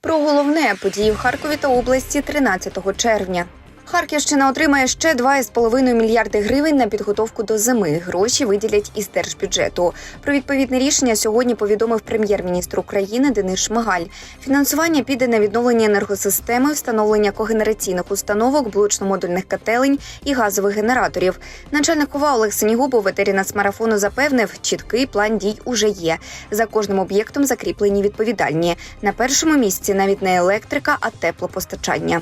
Про головне події в Харкові та області 13 червня. Харківщина отримає ще 2,5 мільярди гривень на підготовку до зими. Гроші виділять із держбюджету. Про відповідне рішення сьогодні повідомив прем'єр-міністр України Денис Шмигаль. Фінансування піде на відновлення енергосистеми, встановлення когенераційних установок, блочно-модульних котелень і газових генераторів. Начальник ОВА Олег Сенігуб у ветері нацмарафону запевнив, чіткий план дій уже є. За кожним об'єктом закріплені відповідальні. На першому місці навіть не електрика, а теплопостачання.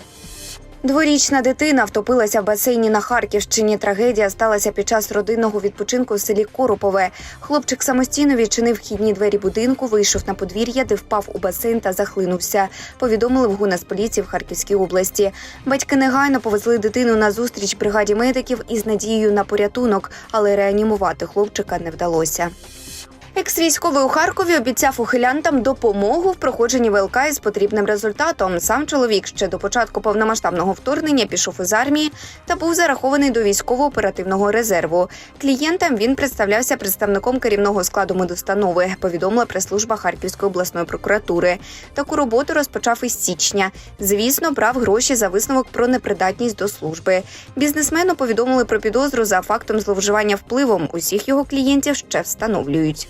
Дворічна дитина втопилася в басейні на Харківщині. Трагедія сталася під час родинного відпочинку в селі Коропове. Хлопчик самостійно відчинив вхідні двері будинку, вийшов на подвір'я, де впав у басейн та захлинувся. Повідомили в ГУНАСполіції в Харківській області. Батьки негайно повезли дитину на зустріч бригаді медиків із надією на порятунок, але реанімувати хлопчика не вдалося. Екс-військовий у Харкові обіцяв ухилянтам допомогу в проходженні ВЛК із потрібним результатом. Сам чоловік ще до початку повномасштабного вторгнення пішов із армії та був зарахований до військово-оперативного резерву. Клієнтам він представлявся представником керівного складу медустанови. Повідомила прес-служба Харківської обласної прокуратури. Таку роботу розпочав із січня. Звісно, брав гроші за висновок про непридатність до служби. Бізнесмену повідомили про підозру за фактом зловживання впливом. Усіх його клієнтів ще встановлюють.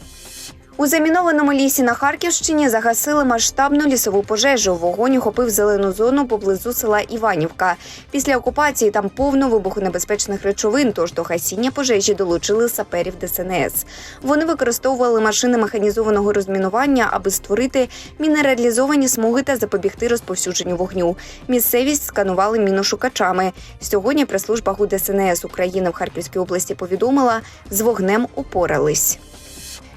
У замінованому лісі на Харківщині загасили масштабну лісову пожежу. Вогонь охопив зелену зону поблизу села Іванівка. Після окупації там повно вибухонебезпечних речовин, тож до гасіння пожежі долучили саперів ДСНС. Вони використовували машини механізованого розмінування, аби створити мінералізовані смуги та запобігти розповсюдженню вогню. Місцевість сканували міношукачами. Сьогодні прес-служба ГУ ДСНС України в Харківській області повідомила, з вогнем упорались.